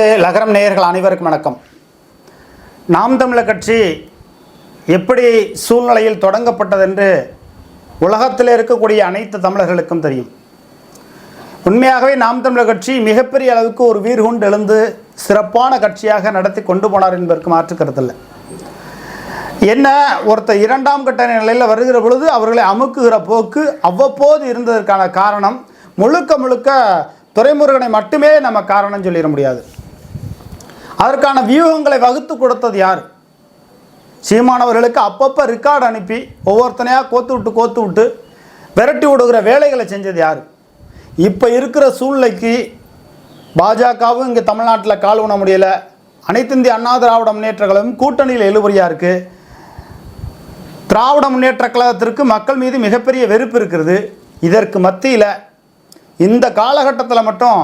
லகரம் நேயர்கள் அனைவருக்கும் வணக்கம். நாம் தமிழர் கட்சி எப்படி சூழ்நிலையில் தொடங்கப்பட்டதென்று உலகத்தில் இருக்கக்கூடிய அனைத்து தமிழர்களுக்கும் தெரியும். உண்மையாகவே நாம் தமிழர் கட்சி மிகப்பெரிய அளவுக்கு ஒரு வீர்கொண்டு எழுந்து சிறப்பான கட்சியாக நடத்தி கொண்டு போனார் என்பதற்கு மாற்று கருத்தில்லை. என்ன ஒருத்தர் இரண்டாம் கட்ட நிலையில் வருகிற பொழுது அவர்களை அமுக்குகிற போக்கு அவ்வப்போது இருந்ததற்கான காரணம் முழுக்க முழுக்க துறைமுருகனை மட்டுமே நம்ம காரணம் சொல்லிட முடியாது. அதற்கான வியூகங்களை வகுத்து கொடுத்தது யார்? சீமானவர்களுக்கு அப்பப்போ ரெக்கார்டு அனுப்பி ஒவ்வொருத்தனையாக கோத்து விட்டு கோத்து விட்டு விரட்டி விடுகிற வேலைகளை செஞ்சது யார்? இப்போ இருக்கிற சூழ்நிலைக்கு பாஜகவும் இங்கே தமிழ்நாட்டில் கால் உண முடியல. அனைத்திந்திய அண்ணா திராவிட முன்னேற்ற கழகம் கூட்டணியில் எழுபறியாக இருக்குது திராவிட முன்னேற்ற கழகத்திற்கு மக்கள் மீது மிகப்பெரிய வெறுப்பு இருக்கிறது. இதற்கு மத்தியில் இந்த காலகட்டத்தில் மட்டும்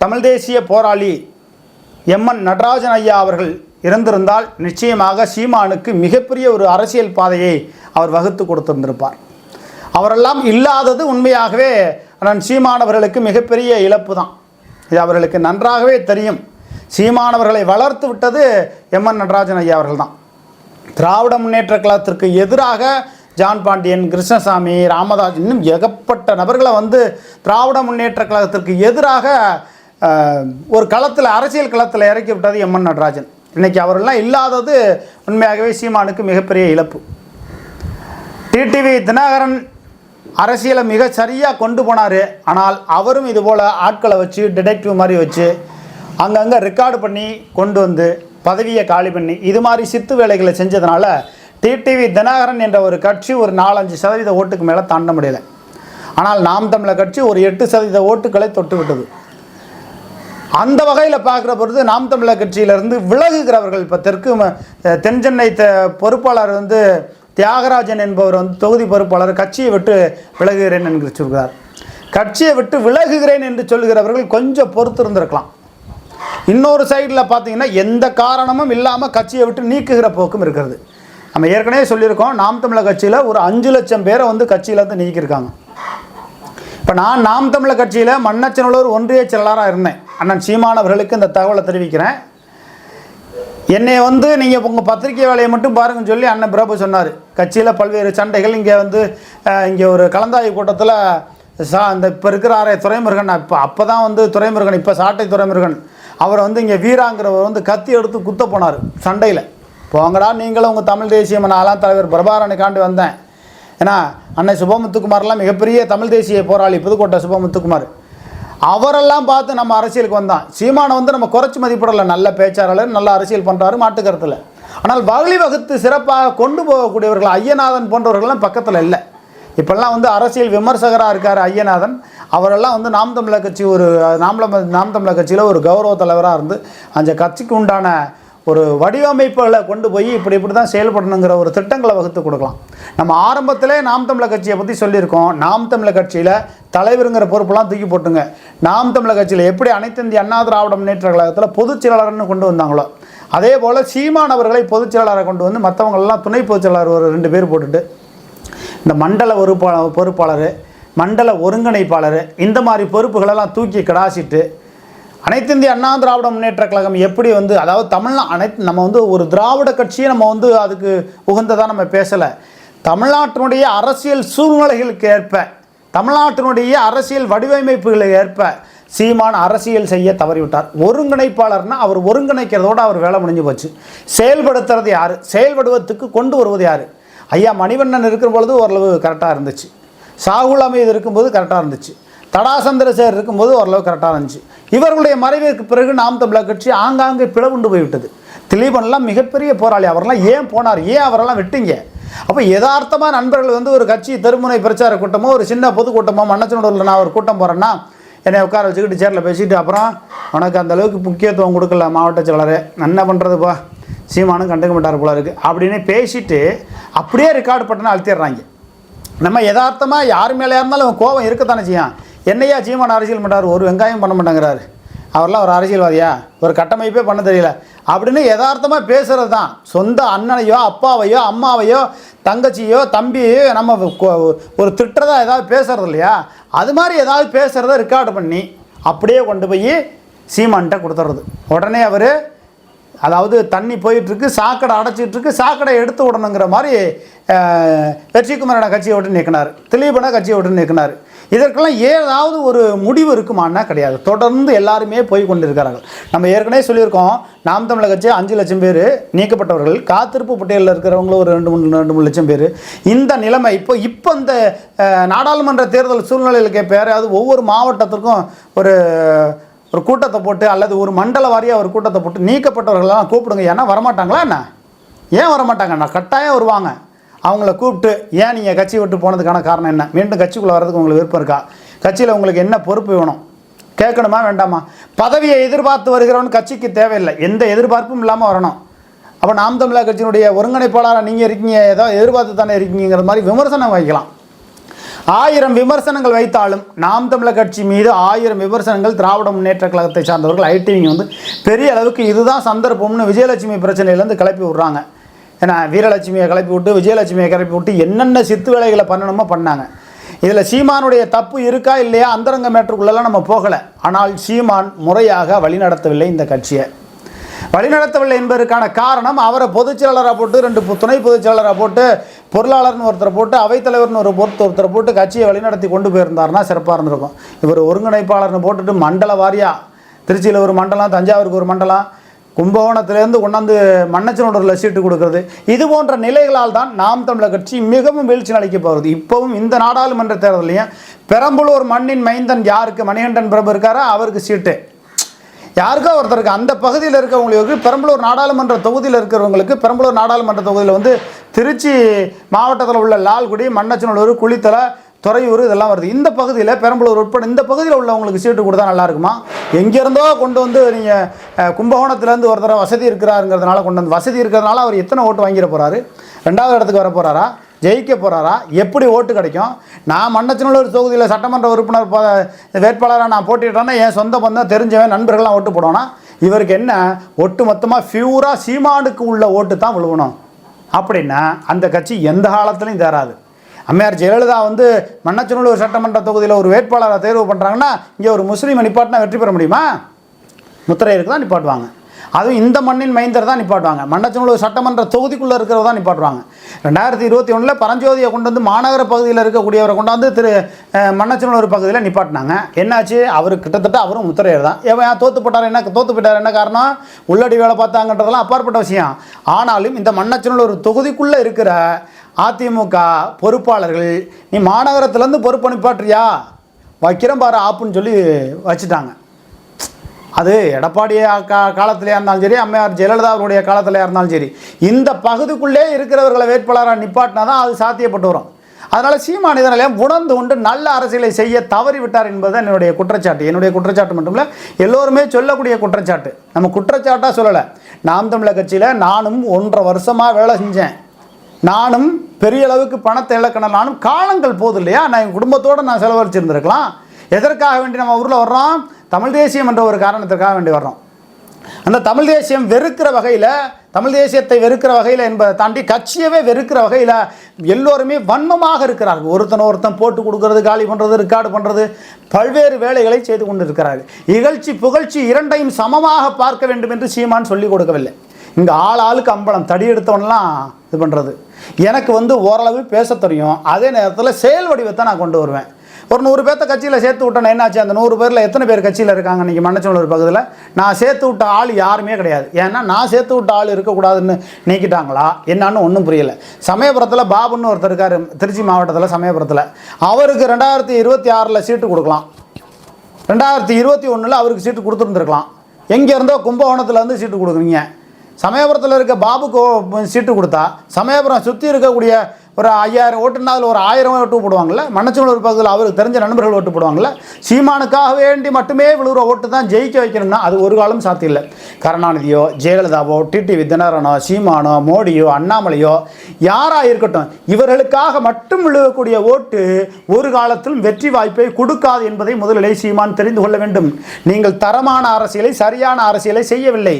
தமிழ் தேசிய போராளி எம்என் நடராஜன் ஐயா அவர்கள் இறந்திருந்தால் நிச்சயமாக சீமானுக்கு மிகப்பெரிய ஒரு அரசியல் பாதையை அவர் வகுத்து கொடுத்திருந்திருப்பார். அவரெல்லாம் இல்லாதது உண்மையாகவே நான் சீமானவர்களுக்கு மிகப்பெரிய இழப்பு தான். இது அவர்களுக்கு நன்றாகவே தெரியும். சீமானவர்களை வளர்த்து விட்டது எம்என் நடராஜன் ஐயா அவர்கள் தான். திராவிட முன்னேற்ற கழகத்திற்கு எதிராக ஜான் பாண்டியன் கிருஷ்ணசாமி ராமதாஸ் இன்னும் ஏகப்பட்ட நபர்களை வந்து திராவிட முன்னேற்ற கழகத்திற்கு எதிராக ஒரு களத்தில் அரசியல் களத்தில் இறக்கி விட்டது எம்என் நடராஜன். இன்னைக்கு அவரெல்லாம் இல்லாதது உண்மையாகவே சீமானுக்கு மிகப்பெரிய இழப்பு. டிடிவி தினகரன் அரசியலை மிக சரியாக கொண்டு போனார். ஆனால் அவரும் இதுபோல் ஆட்களை வச்சு டிடெக்டிவ் மாதிரி வச்சு அங்கங்கே ரெக்கார்டு பண்ணி கொண்டு வந்து பதவியை காலி பண்ணி இது மாதிரி சித்து வேலைகளை செஞ்சதுனால டிடிவி தினகரன் என்ற ஒரு கட்சி ஒரு நாலஞ்சு சதவீத ஓட்டுக்கு மேலே தாண்ட முடியலை. ஆனால் நாம் தமிழர் கட்சி ஒரு எட்டு சதவீத ஓட்டுகளை தொட்டு விட்டது அந்த வகையில் பார்க்குற பொழுது நாம் தமிழர் கட்சியிலிருந்து விலகுகிறவர்கள் இப்போ தெற்கு தென்சென்னை த பொறுப்பாளர் வந்து தியாகராஜன் என்பவர் வந்து தொகுதி பொறுப்பாளர் கட்சியை விட்டு விலகுகிறேன் என்று சொல்கிறார். கட்சியை விட்டு விலகுகிறேன் என்று சொல்கிறவர்கள் கொஞ்சம் பொறுத்து இருந்திருக்கலாம் இன்னொரு சைடில் பார்த்தீங்கன்னா எந்த காரணமும் இல்லாமல் கட்சியை விட்டு நீக்குகிற போக்கும் இருக்கிறது. நம்ம ஏற்கனவே சொல்லியிருக்கோம் நாம் தமிழர் கட்சியில் ஒரு அஞ்சு லட்சம் பேரை வந்து கட்சியிலேருந்து நீக்கியிருக்காங்க. இப்போ நான் நாம் தமிழர் கட்சியில் மன்னச்சநல்லூர் ஒன்றிய செயலாளராக இருந்தேன். அண்ணன் சீமானவர்களுக்கு இந்த தகவலை தெரிவிக்கிறேன். என்னை வந்து நீங்கள் உங்கள் பத்திரிகை வேலையை மட்டும் பாருங்கன்னு சொல்லி அண்ணன் பிரபு சொன்னார். கட்சியில் பல்வேறு சண்டைகள் இங்கே வந்து இங்கே ஒரு கலந்தாய்வு கூட்டத்தில் சா இந்த இப்போ இருக்கிறாரே துறைமுருகன் இப்போ அப்போ தான் வந்து துறைமுருகன் இப்போ சாட்டை துறைமுருகன் அவரை வந்து இங்கே வீராங்கிறவர் வந்து கத்தி எடுத்து குத்த போனார் சண்டையில். போங்கடா நீங்களும் உங்கள் தமிழ் தேசிய நாலாம் தலைவர் பிரபாரனுக்காண்டி வந்தேன். ஏன்னா அன்னை சுபமுத்துக்குமார்லாம் மிகப்பெரிய தமிழ் தேசிய போராளி புதுக்கோட்டை சுபமுத்துக்குமார் அவரெல்லாம் பார்த்து நம்ம அரசியலுக்கு வந்தான். சீமானை வந்து நம்ம குறைச்சி மதிப்பிடலை. நல்ல பேச்சாளர் நல்ல அரசியல் பண்ணுறாரு மாட்டுக்கருத்தில் ஆனால் வகலி வகுத்து சிறப்பாக கொண்டு போகக்கூடியவர்கள் ஐயநாதன் போன்றவர்கள்லாம் பக்கத்தில் இல்லை. இப்போல்லாம் வந்து அரசியல் விமர்சகராக இருக்கார் ஐயநாதன். அவரெல்லாம் வந்து நாம் தமிழர் கட்சி ஒரு நாம் நாம் தமிழர் கட்சியில் ஒரு கௌரவ தலைவராக இருந்து அந்த கட்சிக்கு உண்டான ஒரு வடிவமைப்புகளை கொண்டு போய் இப்படி இப்படி தான் செயல்படணுங்கிற ஒரு திட்டங்களை வகுத்து கொடுக்கலாம். நம்ம ஆரம்பத்திலே நாம் தமிழர் கட்சியை பற்றி சொல்லியிருக்கோம். நாம் தமிழர் கட்சியில் தலைவருங்கிற பொறுப்பெல்லாம் தூக்கி போட்டுங்க. நாம் தமிழர் கட்சியில் எப்படி அனைத்து இந்திய அண்ணா திராவிட முன்னேற்ற கழகத்தில் பொதுச் செயலாளர்னு கொண்டு வந்தாங்களோ அதே போல் சீமான் அவர்களை பொதுச் செயலாளரை கொண்டு வந்து மற்றவங்களெல்லாம் துணை பொதுச் செயலாளர் ஒரு ரெண்டு பேர் போட்டுட்டு இந்த மண்டல பொறுப்பா பொறுப்பாளர் மண்டல ஒருங்கிணைப்பாளர் இந்த மாதிரி பொறுப்புகளெல்லாம் தூக்கி கடாசிட்டு அனைத்து இந்திய அண்ணா திராவிட முன்னேற்ற கழகம் எப்படி வந்து அதாவது தமிழ்நா அனைத்து நம்ம வந்து ஒரு திராவிட கட்சியை நம்ம வந்து அதுக்கு உகந்ததாக நம்ம பேசலை. தமிழ்நாட்டினுடைய அரசியல் சூழ்நிலைகளுக்கு ஏற்ப தமிழ்நாட்டினுடைய அரசியல் வடிவமைப்புகளுக்கு ஏற்ப சீமான் அரசியல் செய்ய தவறிவிட்டார். ஒருங்கிணைப்பாளர்னா அவர் ஒருங்கிணைக்கிறதோட அவர் வேலை முடிஞ்சு போச்சு. செயல்படுத்துறது யார்? செயல்படுவதற்கு கொண்டு வருவது யார்? ஐயா மணிவண்ணன் இருக்கிற பொழுது ஓரளவு கரெக்டாக இருந்துச்சு. சாகுல் அமீது இருக்கும்போது கரெக்டாக இருந்துச்சு. தடா சந்திரசேகர் இருக்கும்போது ஓரளவு கரெக்டாக இருந்துச்சு. இவர்களுடைய மறைவிற்கு பிறகு நாம் தமிழர் கட்சி ஆங்காங்கே பிளவுண்டு போய்விட்டது. திலீபன்லாம் மிகப்பெரிய போராளி. அவரெல்லாம் ஏன் போனார்? ஏன் அவரெல்லாம் விட்டீங்க? அப்போ யதார்த்தமாக நண்பர்கள் வந்து ஒரு கட்சி தெருமுனை பிரச்சார கூட்டமோ ஒரு சின்ன பொதுக்கூட்டமோ மன்னச்சனூரில் நான் ஒரு கூட்டம் போகிறேன்னா என்னை உட்கார வச்சுக்கிட்டு சேரில் பேசிட்டு அப்புறம் உனக்கு அந்தளவுக்கு முக்கியத்துவம் கொடுக்கல மாவட்ட செயலாளர் என்ன பண்ணுறதுப்பா சீமானும் கண்டுக்க மாட்டார் போல இருக்குது அப்படின்னு பேசிட்டு அப்படியே ரெக்கார்டு பட்டனை அழுத்திடுறாங்க. நம்ம யதார்த்தமாக யார் மேலே இருந்தாலும் கோபம் இருக்கத்தானே செய்யும். என்னையா சீமான் அரசியல் பண்ணுறாரு ஒரு வெங்காயம் பண்ண மாட்டேங்கிறாரு. அவர்லாம் ஒரு அரசியல்வாதியா? ஒரு கட்டமைப்பே பண்ண தெரியல. அப்படின்னு யதார்த்தமாக பேசுகிறது தான் சொந்த அண்ணனையோ அப்பாவையோ அம்மாவையோ தங்கச்சியோ தம்பியோ நம்ம கொ- ஒரு திட்டுறதா ஏதாவது பேசுறது இல்லையா? அது மாதிரி ஏதாவது பேசுகிறத ரெக்கார்டு பண்ணி அப்படியே கொண்டு போய் சீமான்கிட்ட கொடுத்துறது. உடனே அவர் அதாவது தண்ணி போயிட்டுருக்கு சாக்கடை அடைச்சிட்ருக்கு சாக்கடை எடுத்து விடணுங்கிற மாதிரி வெற்றிக்குமரனை கட்சியை விட்டு நிற்கினார் திலீபனை கட்சியை விட்டு நிற்கினார் இதற்கெல்லாம் ஏதாவது ஒரு முடிவு இருக்குமானா கிடையாது. தொடர்ந்து எல்லாருமே போய் கொண்டிருக்கிறார்கள். நம்ம ஏற்கனவே சொல்லியிருக்கோம் நாம் தமிழக கட்சி அஞ்சு லட்சம் பேர் நீக்கப்பட்டவர்கள் காத்திருப்பு பட்டியலில் இருக்கிறவங்களும் ஒரு ரெண்டு மூணு ரெண்டு மூணு லட்சம் பேர். இந்த நிலைமை இப்போ இப்போ இந்த நாடாளுமன்ற தேர்தல் சூழ்நிலையில் கேட்ப ஒவ்வொரு மாவட்டத்திற்கும் ஒரு ஒரு கூட்டத்தை போட்டு அல்லது ஒரு மண்டல வாரியாக ஒரு கூட்டத்தை போட்டு நீக்கப்பட்டவர்களெல்லாம் கூப்பிடுங்க. ஏன்னா வரமாட்டாங்களா என்ன? ஏன் வரமாட்டாங்கண்ணா கட்டாயம் வருவாங்க. அவங்கள கூப்பிட்டு ஏன் நீங்கள் கட்சி விட்டு போனதுக்கான காரணம் என்ன? மீண்டும் கட்சிக்குள்ளே வரதுக்கு உங்களுக்கு விருப்பம் இருக்கா? கட்சியில் உங்களுக்கு என்ன பொறுப்பு வேணும்? கேட்கணுமா வேண்டாமா? பதவியை எதிர்பார்த்து வருகிறவன் கட்சிக்கு தேவையில்லை. எந்த எதிர்பார்ப்பும் இல்லாமல் வரணும். அப்போ நாம் தமிழர் கட்சியினுடைய ஒருங்கிணைப்பாளராக நீங்கள் இருக்கீங்க ஏதோ எதிர்பார்த்து தானே இருக்கீங்கிற மாதிரி விமர்சனம் வைக்கலாம். ஆயிரம் விமர்சனங்கள் வைத்தாலும் நாம் தமிழர் கட்சி மீது ஆயிரம் விமர்சனங்கள் திராவிட முன்னேற்ற கழகத்தை சார்ந்தவர்கள் ஐடிவிங்க வந்து பெரிய அளவுக்கு இதுதான் சந்தர்ப்பம்னு விஜயலட்சுமி பிரச்சனையிலேருந்து கிளப்பி விட்றாங்க. ஏன்னா வீரலட்சுமியை கிளப்பி விட்டு விஜயலட்சுமியை கிளப்பி விட்டு என்னென்ன சித்து வேலைகளை பண்ணணுமோ பண்ணாங்க. இதில் சீமானுடைய தப்பு இருக்கா இல்லையா? அந்தரங்க மேட்டருக்குள்ளெல்லாம் நம்ம போகலை. ஆனால் சீமான் முறையாக வழிநடத்தவில்லை இந்த கட்சியை. வழிநடத்தவில்லை என்பதற்கான காரணம் அவரை பொதுச்செயலாளராக போட்டு ரெண்டு துணை பொதுச்செயலராக போட்டு பொருளாளர்னு ஒருத்தரை போட்டு அவைத்தலைவர்னு ஒரு பொறுத்து ஒருத்தரை போட்டு கட்சியை வழிநடத்தி கொண்டு போயிருந்தாருன்னா சிறப்பாக இருந்திருக்கும். இவர் ஒருங்கிணைப்பாளர்னு போட்டுட்டு மண்டல வாரியா. திருச்சியில் ஒரு மண்டலம் தஞ்சாவூருக்கு ஒரு மண்டலம் கும்பகோணத்திலேருந்து கொண்டாந்து மன்னச்சனூரில் சீட்டு கொடுக்கறது. இது போன்ற நிலைகளால் தான் நாம் தமிழர் கட்சி மிகவும் வீழ்ச்சி அளிக்க போகிறது. இப்போவும் இந்த நாடாளுமன்ற தேர்தலையும் பெரம்பலூர் மண்ணின் மைந்தன் யாருக்கு? மணிகண்டன் பிரபு இருக்காரோ? அவருக்கு சீட்டு. யாருக்கோ ஒருத்தருக்கு. அந்த பகுதியில் இருக்கிறவங்களுக்கு பெரம்பலூர் நாடாளுமன்ற தொகுதியில் இருக்கிறவங்களுக்கு பெரம்பலூர் நாடாளுமன்ற தொகுதியில் வந்து திருச்சி மாவட்டத்தில் உள்ள லால்குடி மன்னச்சனூர் குளித்தலை துறையூர் இதெல்லாம் வருது. இந்த பகுதியில் பெரம்பலூர் உட்பட இந்த பகுதியில் உள்ளவங்களுக்கு சீட்டு கொடுத்தா நல்லா இருக்குமா? எங்கேருந்தோ கொண்டு வந்து நீங்கள் கும்பகோணத்துலேருந்து தடவை வசதி இருக்கிறாருங்கிறதுனால கொண்டு வந்து வசதி இருக்கிறதுனால அவர் எத்தனை ஓட்டு வாங்கிட போகிறாரு ரெண்டாவது இடத்துக்கு வர போகிறாரா ஜெயிக்க போகிறாரா எப்படி ஓட்டு கிடைக்கும்? நான் மண்ணச்சநல்லூர் தொகுதியில் சட்டமன்ற உறுப்பினர் வேட்பாளராக நான் போட்டிட்டேன்னா என் சொந்த பந்தம் தெரிஞ்சவன் நண்பர்கள்லாம் ஓட்டு போடுவோன்னா இவருக்கு என்ன? ஒட்டு மொத்தமாக ஃபியூராக சீமானுக்கு உள்ள ஓட்டு தான் விழுவணும். அப்படின்னா அந்த கட்சி எந்த காலத்துலையும் தேராது அம்மையார் ஜெயலலிதா வந்து மன்னச்சநல்லூர் சட்டமன்ற தொகுதியில் ஒரு வேட்பாளரை தேர்வு பண்ணுறாங்கன்னா இங்கே ஒரு முஸ்லீமை நிப்பாட்டினா வெற்றி பெற முடியுமா? முத்திரையருக்கு தான் நிப்பாட்டுவாங்க. அதுவும் இந்த மண்ணின் மைந்தர் தான் நிப்பாட்டுவாங்க. மன்னச்சநல்லூர் சட்டமன்ற தொகுதிக்குள்ளே இருக்கிறவ தான் நிப்பாட்டுவாங்க. ரெண்டாயிரத்தி இருபத்தி ஒன்றில் பரஞ்சோதியை கொண்டு வந்து மாநகர பகுதியில் இருக்கக்கூடியவரை கொண்டாந்து திரு மன்னச்சநல்லூர் பகுதியில் நிப்பாட்டினாங்க. என்னாச்சு? அவர் கிட்டத்தட்ட அவரும் முத்திரையர் தான். எவன் ஏன் தோத்து போட்டார்? என்ன தோத்து போயிட்டார்? என்ன காரணம்? உள்ளடி வேலை பார்த்தாங்கன்றதெல்லாம் அப்பாற்பட்ட விஷயம். ஆனாலும் இந்த மன்னச்சநல்லூர் தொகுதிக்குள்ளே இருக்கிற அதிமுக பொறுப்பாளர்கள் நீ மாநகரத்துலேருந்து பொறுப்பு நிப்பாட்டுறியா வைக்கிறேன் பாரு ஆப்புன்னு சொல்லி வச்சுட்டாங்க. அது எடப்பாடிய கா காலத்திலே இருந்தாலும் சரி அம்மையார் ஜெயலலிதா அவருடைய காலத்திலே இருந்தாலும் சரி இந்த பகுதிக்குள்ளே இருக்கிறவர்களை வேட்பாளராக நிப்பாட்டினா தான் அது சாத்தியப்பட்டு வரும். அதனால் சீமான் இதனாலேயே உணர்ந்து கொண்டு நல்ல அரசியலை செய்ய தவறிவிட்டார் என்பது என்னுடைய குற்றச்சாட்டு. என்னுடைய குற்றச்சாட்டு மட்டும் இல்லை எல்லோருமே சொல்லக்கூடிய குற்றச்சாட்டு. நம்ம குற்றச்சாட்டாக சொல்லலை. நாம் தமிழக கட்சியில் நானும் ஒன்றரை வருஷமாக வேலை செஞ்சேன். நானும் பெரிய அளவுக்கு பணத்தை இழக்கணும் நானும் காலங்கள் போகுது இல்லையா? நான் என் குடும்பத்தோடு நான் செலவழிச்சிருந்துருக்கலாம். எதற்காக வேண்டி நம்ம ஊரில் வர்றோம்? தமிழ் தேசியம் என்ற ஒரு காரணத்திற்காக வேண்டி வர்றோம். அந்த தமிழ் தேசியம் வெறுக்கிற வகையில் தமிழ் தேசியத்தை வெறுக்கிற வகையில் என்பதை தாண்டி கட்சியவே வெறுக்கிற வகையில் எல்லோருமே வன்மமாக இருக்கிறார்கள். ஒருத்தன் ஒருத்தன் போட்டு கொடுக்கறது காலி பண்ணுறது ரெக்கார்டு பண்ணுறது பல்வேறு வேலைகளை செய்து கொண்டு இருக்கிறார்கள் இகழ்ச்சி புகழ்ச்சி இரண்டையும் சமமாக பார்க்க வேண்டும் என்று சீமான் சொல்லிக் கொடுக்கவில்லை. இங்கே ஆள் ஆளுக்கு அம்பலம் தடி எடுத்தவன்லாம் இது பண்ணுறது எனக்கு வந்து ஓரளவு பேச தெரியும். அதே நேரத்தில் செயல் வடிவத்தை நான் கொண்டு வருவேன். ஒரு நூறு பேர்த்த கட்சியில் சேர்த்து விட்டேன் என்னாச்சு? அந்த நூறு பேரில் எத்தனை பேர் கட்சியில் இருக்காங்க? இன்றைக்கி மண்ணச்சநல்லூர் பகுதியில் நான் சேர்த்து விட்ட ஆள் யாருமே கிடையாது. ஏன்னா நான் சேர்த்து விட்ட ஆள் இருக்கக்கூடாதுன்னு நீக்கிட்டாங்களா? என்னான்னு ஒன்றும் புரியல. சமயபுரத்தில் பாபுன்னு ஒருத்தர் இருக்கார். திருச்சி மாவட்டத்தில் சமயபுரத்தில். அவருக்கு ரெண்டாயிரத்தி இருபத்தி ஆறில் சீட்டு கொடுக்கலாம். ரெண்டாயிரத்தி இருபத்தி ஒன்றில் அவருக்கு சீட்டு கொடுத்துருந்துருக்கலாம். எங்கேருந்தோ கும்பகோணத்தில் வந்து சீட்டு கொடுக்குறீங்க. சமயபுரத்தில் இருக்க பாபுக்கு சீட்டு கொடுத்தா சமயபுரம் சுற்றி இருக்கக்கூடிய ஒரு ஐயாயிரம் ஓட்டுனா அதில் ஒரு ஆயிரம் ஓட்டு போடுவாங்கல்ல? மண்ணச்சநல்லூர் பகுதியில் அவருக்கு தெரிஞ்ச நண்பர்கள் ஓட்டு போடுவாங்கள்ல சீமானுக்காக வேண்டி மட்டுமே விழுகிற ஓட்டு தான் ஜெயிக்க வைக்கணும்னா அது ஒரு காலம் சாத்தியம் இல்லை. கருணாநிதியோ ஜெயலலிதாவோ டிடி வித்யநாராயணோ சீமானோ மோடியோ அண்ணாமலையோ யாராக இருக்கட்டும் இவர்களுக்காக மட்டும் விழுகக்கூடிய ஓட்டு ஒரு காலத்திலும் வெற்றி வாய்ப்பை கொடுக்காது என்பதை முதலிலே சீமான் தெரிந்து கொள்ள வேண்டும். நீங்கள் தரமான அரசியலை சரியான அரசியலை செய்யவில்லை.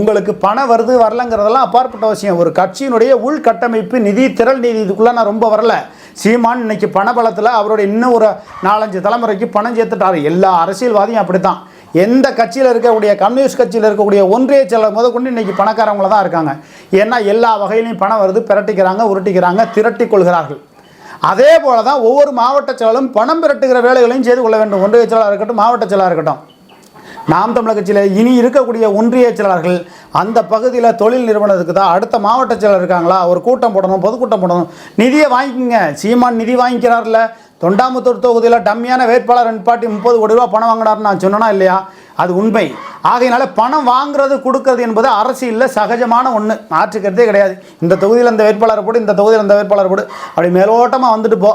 உங்களுக்கு பணம் வருது வரலங்கிறதெல்லாம் அப்பாற்பட்ட அவசியம் ஒரு கட்சியினுடைய உள்கட்டமைப்பு நிதி திரள் நிதி அதுக்குள்ளே நான் ரொம்ப வரல. சீமான் இன்னைக்கு பணபலத்தில் அவருடைய இன்னும் ஒரு நாலஞ்சு தலைமுறைக்கு பணம் சேர்த்துட்டாரு. எல்லா அரசியல்வாதியும் அப்படி தான் எந்த கட்சியில் இருக்கக்கூடிய கம்யூனிஸ்ட் கட்சியில் இருக்கக்கூடிய ஒன்றிய செயலர் கொண்டு இன்னைக்கு பணக்காரவங்கள தான் இருக்காங்க. ஏன்னா எல்லா வகையிலையும் பணம் வருது பிரட்டிக்கிறாங்க உருட்டிக்கிறாங்க திரட்டி கொள்கிறார்கள். அதே போல தான் ஒவ்வொரு மாவட்ட செயலும் பணம் பிரட்டுகிற வேலைகளையும் செய்து கொள்ள வேண்டும். ஒன்றிய செயலாக இருக்கட்டும் மாவட்ட செயலாக இருக்கட்டும். நாம் தமிழக கட்சியில் இனி இருக்கக்கூடிய ஒன்றிய செயலாளர்கள் அந்த பகுதியில் தொழில் நிறுவனத்துக்கு தான் அடுத்த மாவட்ட செயலர் இருக்காங்களா? ஒரு கூட்டம் போடணும் பொதுக்கூட்டம் போடணும். நிதியை வாங்கிக்கோங்க. சீமான் நிதி வாங்கிக்கிறார்ல தொண்டாமுத்தூர் தொகுதியில் டம்மியான வேட்பாளர் நிப்பாட்டி முப்பது கோடி ரூபா பணம் வாங்கினார்னு நான் சொன்னேனா இல்லையா? அது உண்மை. ஆகையினால பணம் வாங்குறது கொடுக்கறது என்பது அரசியலில் சகஜமான ஒன்று மாற்றுக்கிறதே கிடையாது. இந்த தொகுதியில் இந்த வேட்பாளரை போடு இந்த தொகுதியில் இந்த வேட்பாளரை போடு. அப்படி மேலோட்டமாக வந்துட்டு போ.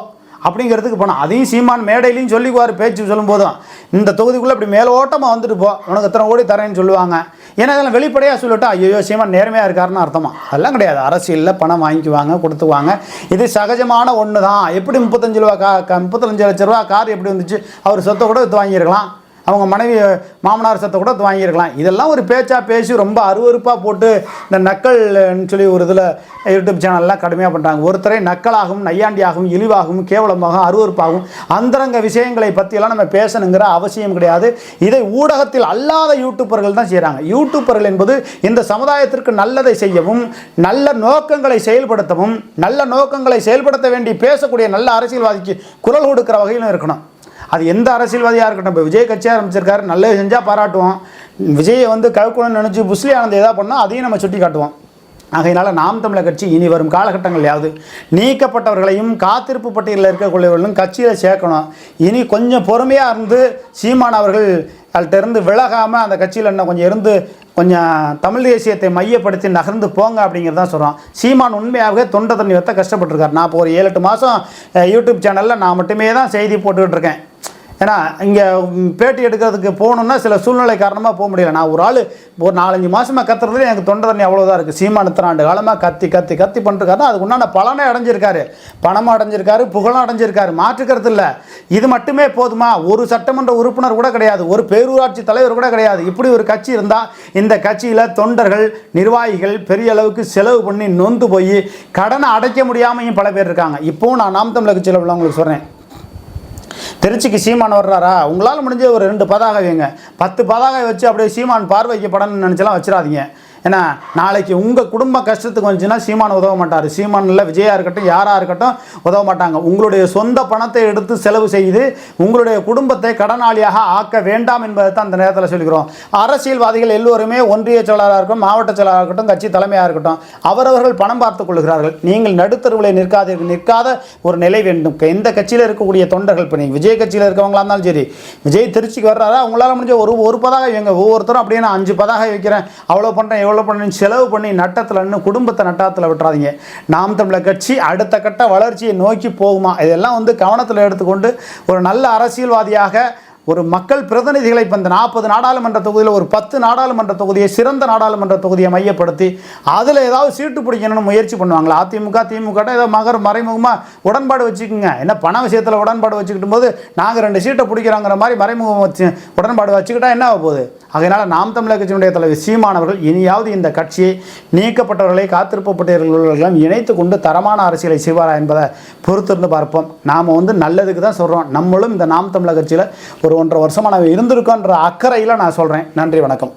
அப்படிங்கிறதுக்கு போனோம் அதையும் சீமான் மேடையிலையும் சொல்லிக்குவார் பேச்சு சொல்லும்போதும் இந்த தொகுதிக்குள்ளே இப்படி மேலோட்டமாக வந்துட்டு போ உனக்கு எத்தனை ஓடி தரேன்னு சொல்லுவாங்க. ஏன்னா இதெல்லாம் வெளிப்படையாக சொல்லிட்டா ஐயோ சீமான் நேர்மையாக இருக்காருன்னு அர்த்தமா? அதெல்லாம் கிடையாது. அரசியலில் பணம் வாங்கிக்குவாங்க கொடுத்துவாங்க இது சகஜமான ஒன்று தான் எப்படி முப்பத்தஞ்சு ரூபா கா முப்பத்தஞ்சு லட்ச ரூபா கார் எப்படி வந்துச்சு? அவர் சொத்தை கூட வித்து வாங்கியிருக்கலாம். அவங்க மனைவி மாமனார் சத்தை கூட வாங்கியிருக்கலாம். இதெல்லாம் ஒரு பேச்சாக பேசி ரொம்ப அருவருப்பாக போட்டு இந்த நக்கல்னு சொல்லி ஒரு இதில் யூடியூப் சேனல்லாம் கடுமையாக பண்ணுறாங்க ஒருத்தரை நக்கலாகவும் நையாண்டியாகவும் இழிவாகவும் கேவலமாகவும் அருவறுப்பாகவும் அந்தரங்க விஷயங்களை பற்றியெல்லாம் நம்ம பேசணுங்கிற அவசியம் கிடையாது. இதை ஊடகத்தில் அல்லாத யூடியூப்பர்கள் தான் செய்கிறாங்க யூடியூப்பர்கள் என்பது இந்த சமுதாயத்திற்கு நல்லதை செய்யவும் நல்ல நோக்கங்களை செயல்படுத்தவும் நல்ல நோக்கங்களை செயல்படுத்த வேண்டி பேசக்கூடிய நல்ல அரசியல்வாதிக்கு குரல் கொடுக்குற வகையிலும் இருக்கணும். அது எந்த அரசியல்வாதியாக இருக்கட்டும். இப்போ விஜய் கட்சி ஆரம்பிச்சிருக்காரு நல்லது செஞ்சால் பாராட்டுவோம். விஜயை வந்து கவுக்கணும்னு நினச்சி புஸ்லி ஆனந்த் எதாவது பண்ணால் அதையும் நம்ம சுட்டி காட்டுவோம் ஆகையினால நாம் தமிழர் கட்சி இனி வரும் காலகட்டங்கள் யாவது நீக்கப்பட்டவர்களையும் காத்திருப்பு பட்டியலில் இருக்கக்கூடியவர்களும் கட்சியில் சேர்க்கணும். இனி கொஞ்சம் பொறுமையாக இருந்து சீமான் அவர்கள் அவள்கிட்ட இருந்து விலகாமல் அந்த கட்சியில் இன்னும் கொஞ்சம் இருந்து கொஞ்சம் தமிழ் தேசியத்தை மையப்படுத்தி நகர்ந்து போங்க அப்படிங்கிறதான் சொல்கிறோம் சீமான் உண்மையாகவே தொண்டை தண்ணி வைத்த கஷ்டப்பட்டுருக்கார். நான் இப்போ ஒரு ஏழு எட்டு மாதம் யூடியூப் சேனலில் நான் மட்டுமே தான் செய்தி போட்டுக்கிட்டு இருக்கேன். ஏன்னா இங்கே பேட்டி எடுக்கிறதுக்கு போகணுன்னா சில சூழ்நிலை காரணமாக போக முடியல. நான் ஒரு ஆள் ஒரு நாலஞ்சு மாதமாக கத்துறதுல எனக்கு தொண்டை தண்ணி அவ்வளோதான் இருக்குது சீமான ஆண்டு காலமாக கத்தி கத்தி கத்தி பண்ணிருக்காரு அதுக்கு உண்டான பலனை அடைஞ்சிருக்காரு. பணமும் அடைஞ்சிருக்காரு புகழும் அடைஞ்சிருக்காரு. மாற்றுக்கிறது இல்லை. இது மட்டுமே போதுமா? ஒரு சட்டமன்ற உறுப்பினர் கூட கிடையாது. ஒரு பேரூராட்சி தலைவர் கூட கிடையாது. இப்படி ஒரு கட்சி இருந்தால் இந்த கட்சியில் தொண்டர்கள் நிர்வாகிகள் பெரிய அளவுக்கு செலவு பண்ணி நொந்து போய் கடனை அடைக்க முடியாமையும் பல பேர் இருக்காங்க. இப்போவும் நான் நாம் தமிழர் கட்சியில் உள்ளவங்களுக்கு சொல்கிறேன் திருச்சிக்கு சீமான் வர்றாரா? உங்களால் முடிஞ்ச ஒரு ரெண்டு பதாகை வைங்க பத்து பதாகை வச்சு அப்படியே சீமான் பார்வைக்கு படம்னு நினச்சலாம் வச்சிடாதீங்க. ஏன்னா நாளைக்கு உங்கள் குடும்ப கஷ்டத்துக்கு வந்துச்சுன்னா சீமான் உதவ மாட்டார். சீமானில் விஜயாக விஜயா இருக்கட்டும் யாராக இருக்கட்டும் உதவ மாட்டாங்க. உங்களுடைய சொந்த பணத்தை எடுத்து செலவு செய்து உங்களுடைய குடும்பத்தை கடனாளியாக ஆக்க வேண்டாம் என்பதை தான் அந்த நேரத்தில் சொல்லிக்கிறோம். அரசியல்வாதிகள் எல்லோருமே ஒன்றிய செயலாளராக இருக்கட்டும் மாவட்ட செயலாளராக இருக்கட்டும் கட்சி தலைமையாக இருக்கட்டும் அவரவர்கள் பணம் பார்த்துக் கொள்கிறார்கள். நீங்கள் நடுத்தருவில் நிற்காதீர்கள் நிற்காத ஒரு நிலை வேண்டும். எந்த கட்சியில் இருக்கக்கூடிய தொண்டர்கள் இப்போ நீங்கள் விஜய் கட்சியில் இருக்கவங்களா இருந்தாலும் சரி விஜய் திருச்சிக்கு வர்றாரா? அவங்களால முடிஞ்ச ஒரு ஒரு பதாக வைங்க. ஒவ்வொருத்தரும் அப்படியே நான் அஞ்சு பதாக வைக்கிறேன். அவ்வளோ பண்ணுறேன் எவ்வளோ பண்ணி செலவு பண்ணி நட்டத்தில் குடும்பத்தை நட்டத்தில் விட்டுறாதீங்க. நாம் தமிழர் கட்சி அடுத்த கட்ட வளர்ச்சியை நோக்கி போகுமா? இதெல்லாம் வந்து கவனத்தில் எடுத்துக்கொண்டு ஒரு நல்ல அரசியல்வாதியாக ஒரு மக்கள் பிரதிநிதிகளை இப்போ இந்த நாற்பது நாடாளுமன்ற தொகுதியில் ஒரு பத்து நாடாளுமன்ற தொகுதியை சிறந்த நாடாளுமன்ற தொகுதியை மையப்படுத்தி அதில் ஏதாவது சீட்டு பிடிக்கணும்னு முயற்சி பண்ணுவாங்களா? அதிமுக திமுக ஏதோ மகர் மறைமுகமாக உடன்பாடு வச்சுக்கோங்க. என்ன பண விஷயத்தில் உடன்பாடு வச்சுக்கிட்டும் போது நாங்கள் ரெண்டு சீட்டை பிடிக்கிறோங்கிற மாதிரி மறைமுகம் வச்சு உடன்பாடு வச்சுக்கிட்டா என்ன ஆக போகுது? அதனால் நாம் தமிழர் கட்சியினுடைய தலைவர் சீமானவர்கள் இனியாவது இந்த கட்சியை நீக்கப்பட்டவர்களை காத்திருப்பப்பட்டவர்களும் இணைத்து கொண்டு தரமான அரசியலை செய்வாரா என்பதை பொறுத்திருந்து பார்ப்போம். நாம் வந்து நல்லதுக்கு தான் சொல்கிறோம் நம்மளும் இந்த நாம் தமிழர் கட்சியில் ஒரு ஒன்றரை வருஷமாக நான் இருந்திருக்கோன்ற அக்கறையில் நான் சொல்கிறேன் நன்றி வணக்கம்.